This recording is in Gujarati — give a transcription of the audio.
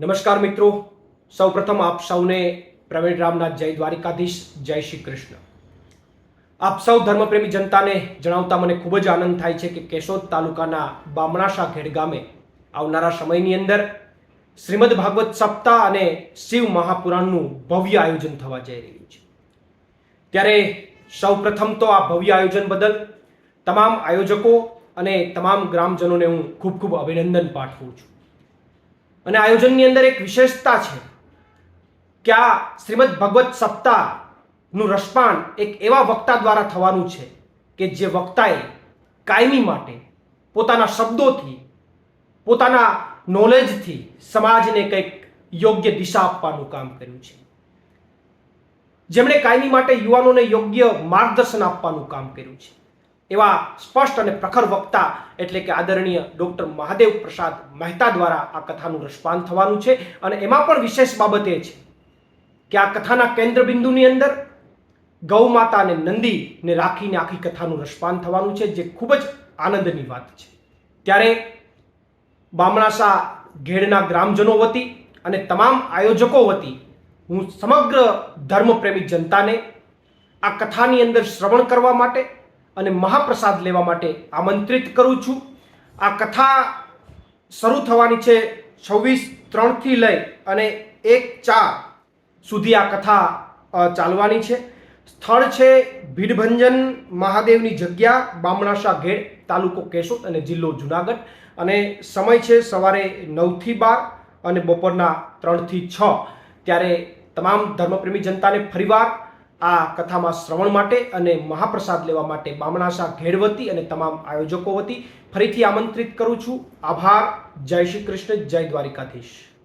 નમસ્કાર મિત્રો. સૌપ્રથમ આપ સૌને પ્રવીણ રામનાથ જય દ્વારિકાધીશ. જય શ્રી કૃષ્ણ. આપ સૌ ધર્મપ્રેમી જનતાને જણાવતા મને ખૂબ જ આનંદ થાય છે કે કેશોદ તાલુકાના બામણાશા ખેડ ગામે આવનારા સમયની અંદર શ્રીમદ ભાગવત સપ્તાહ અને શિવ મહાપુરાણનું ભવ્ય આયોજન થવા જઈ રહ્યું છે. ત્યારે સૌ પ્રથમ તો આ ભવ્ય આયોજન બદલ તમામ આયોજકો અને તમામ ગ્રામજનોને હું ખૂબ ખૂબ અભિનંદન પાઠવું છું. અને આયોજનની અંદર એક વિશેષતા છે કે આ શ્રીમદ ભગવત સપ્તાહનું રસપાન એક એવા વક્તા દ્વારા થવાનું છે કે જે વક્તાએ કાયમી માટે પોતાના શબ્દોથી, પોતાના નોલેજથી સમાજને કંઈક યોગ્ય દિશા આપવાનું કામ કર્યું છે. જેમણે કાયમી માટે યુવાનોને યોગ્ય માર્ગદર્શન આપવાનું કામ કર્યું છે. એવા સ્પષ્ટ અને પ્રખર વક્તા એટલે કે આદરણીય ડોક્ટર મહાદેવ પ્રસાદ મહેતા દ્વારા આ કથાનું રસપાન થવાનું છે. અને એમાં પણ વિશેષ બાબત એ છે કે આ કથાના કેન્દ્ર બિંદુની અંદર ગૌ માતા અને નંદીને રાખીને આખી કથાનું રસપાન થવાનું છે, જે ખૂબ જ આનંદની વાત છે. ત્યારે બામણાસા ઘેડના ગ્રામજનો વતી અને તમામ આયોજકો વતી હું સમગ્ર ધર્મપ્રેમી જનતાને આ કથાની અંદર શ્રવણ કરવા માટે અને મહાપ્રસાદ લેવા માટે આમંત્રિત કરું છું. આ કથા શરૂ થવાની છે છવ્વીસ ત્રણથી લઈ અને એક ચાર સુધી આ કથા ચાલવાની છે. સ્થળ છે ભીડભંજન મહાદેવની જગ્યા બામણાશા ઘેડ તાલુકો કેશોદ અને જિલ્લો જુનાગઢ. અને સમય છે સવારે નવથી બાર અને બપોરના ત્રણથી છ. ત્યારે તમામ ધર્મપ્રેમી જનતાને ફરીવાર આ કથામાં શ્રવણ માટે અને મહાપ્રસાદ લેવા માટે બામણાશા ઘેડ વતી અને તમામ આયોજકો વતી ફરીથી આમંત્રિત કરું છું. આભાર. જય શ્રી કૃષ્ણ. જય દ્વારિકાધીશ.